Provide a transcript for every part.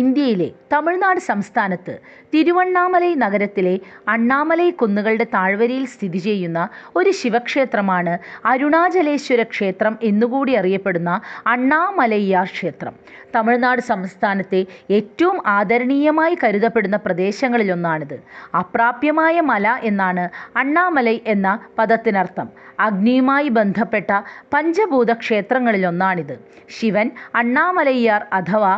ഇന്ത്യയിലെ തമിഴ്നാട് സംസ്ഥാനത്ത് തിരുവണ്ണാമലൈ നഗരത്തിലെ അണ്ണാമലൈ കുന്നുകളുടെ താഴ്വരയിൽ സ്ഥിതി ചെയ്യുന്ന ഒരു ശിവക്ഷേത്രമാണ് അരുണാചലേശ്വര ക്ഷേത്രം എന്നുകൂടി അറിയപ്പെടുന്ന അണ്ണാമലയ്യ ക്ഷേത്രം. തമിഴ്നാട് സംസ്ഥാനത്തെ ഏറ്റവും ആദരണീയമായി കരുതപ്പെടുന്ന പ്രദേശങ്ങളിലൊന്നാണിത്. അപ്രാപ്യമായ മല എന്നാണ് അണ്ണാമലൈ എന്ന പദത്തിനർത്ഥം. അഗ്നിയുമായി ബന്ധപ്പെട്ട പഞ്ചഭൂത ക്ഷേത്രങ്ങളിലൊന്നാണിത് ശിവൻ അണ്ണാമലയ്യാർ അഥവാ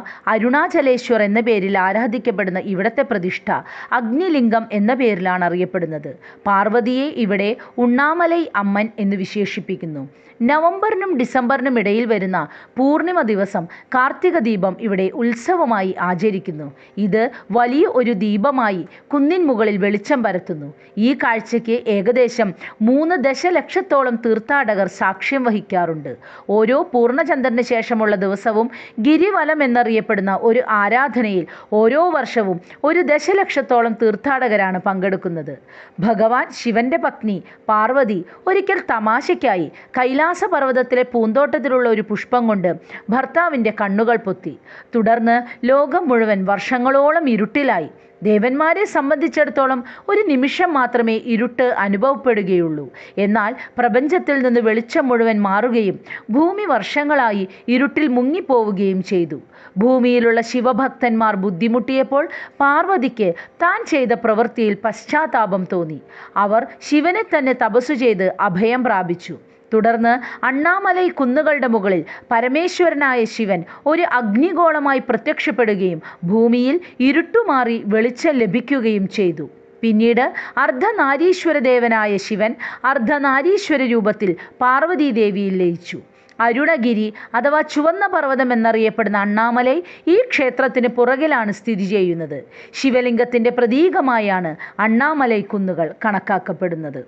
അരുണാചലേശ്വർ എന്ന പേരിൽ ആരാധിക്കപ്പെടുന്ന ഇവിടത്തെ പ്രതിഷ്ഠ അഗ്നിലിംഗം എന്ന പേരിലാണ് അറിയപ്പെടുന്നത്. പാർവതിയെ ഇവിടെ ഉണ്ണാമലൈ അമ്മൻ എന്ന് വിശേഷിപ്പിക്കുന്നു. നവംബറിനും ഡിസംബറിനും ഇടയിൽ വരുന്ന പൂർണിമ ദിവസം കാർത്തിക ദീപം ഇവിടെ ഉത്സവമായി ആചരിക്കുന്നു. ഇത് വലിയ ഒരു ദീപമായി കുന്നിൻ മുകളിൽ വെളിച്ചം പരത്തുന്നു. ഈ കാഴ്ചയ്ക്ക് ഏകദേശം മൂന്ന് ദശലക്ഷത്തോളം തീർത്ഥാടകർ സാക്ഷ്യം വഹിക്കാറുണ്ട്. ഓരോ പൂർണചന്ദ്രന് ശേഷമുള്ള ദിവസവും ഗിരിവലം എന്നറിയപ്പെടുന്ന ഒരു ആരാധനയിൽ ഓരോ വർഷവും ഒരു ദശലക്ഷത്തോളം തീർത്ഥാടകരാണ് പങ്കെടുക്കുന്നത്. ഭഗവാൻ ശിവന്റെ പത്നി പാർവതി ഒരിക്കൽ തമാശയ്ക്കായി കൈലാസ പർവതത്തിലെ പൂന്തോട്ടത്തിലുള്ള ഒരു പുഷ്പം കൊണ്ട് ഭർത്താവിന്റെ കണ്ണുകൾ പൊത്തി. തുടർന്ന് ലോകം മുഴുവൻ വർഷങ്ങളോളം ഇരുട്ടിലായി. ദേവന്മാരെ സംബന്ധിച്ചിടത്തോളം ഒരു നിമിഷം മാത്രമേ ഇരുട്ട് അനുഭവപ്പെടുകയുള്ളൂ. എന്നാൽ പ്രപഞ്ചത്തിൽ നിന്ന് വെളിച്ചം മുഴുവൻ മാറുകയും ഭൂമി വർഷങ്ങളായി ഇരുട്ടിൽ മുങ്ങിപ്പോവുകയും ചെയ്തു. ഭൂമിയിലുള്ള ശിവഭക്തന്മാർ ബുദ്ധിമുട്ടിയപ്പോൾ പാർവതിക്ക് താൻ ചെയ്ത പ്രവൃത്തിയിൽ പശ്ചാത്താപം തോന്നി. അവർ ശിവനെ തന്നെ തപസ്സു ചെയ്ത് അഭയം പ്രാപിച്ചു. തുടർന്ന് അണ്ണാമലൈ കുന്നുകളുടെ മുകളിൽ പരമേശ്വരനായ ശിവൻ ഒരു അഗ്നിഗോളമായി പ്രത്യക്ഷപ്പെടുകയും ഭൂമിയിൽ ഇരുട്ടുമാറി വെളിച്ചം ലഭിക്കുകയും ചെയ്തു. പിന്നീട് അർദ്ധനാരീശ്വരദേവനായ ശിവൻ അർദ്ധനാരീശ്വര രൂപത്തിൽ പാർവതീദേവിയിൽ ലയിച്ചു. അരുണഗിരി അഥവാ ചുവന്ന പർവതം എന്നറിയപ്പെടുന്ന അണ്ണാമലൈ ഈ ക്ഷേത്രത്തിന് പുറകിലാണ് സ്ഥിതി ചെയ്യുന്നത്. ശിവലിംഗത്തിന്റെ പ്രതീകമായാണ് അണ്ണാമലൈ കുന്നുകൾ കണക്കാക്കപ്പെടുന്നത്.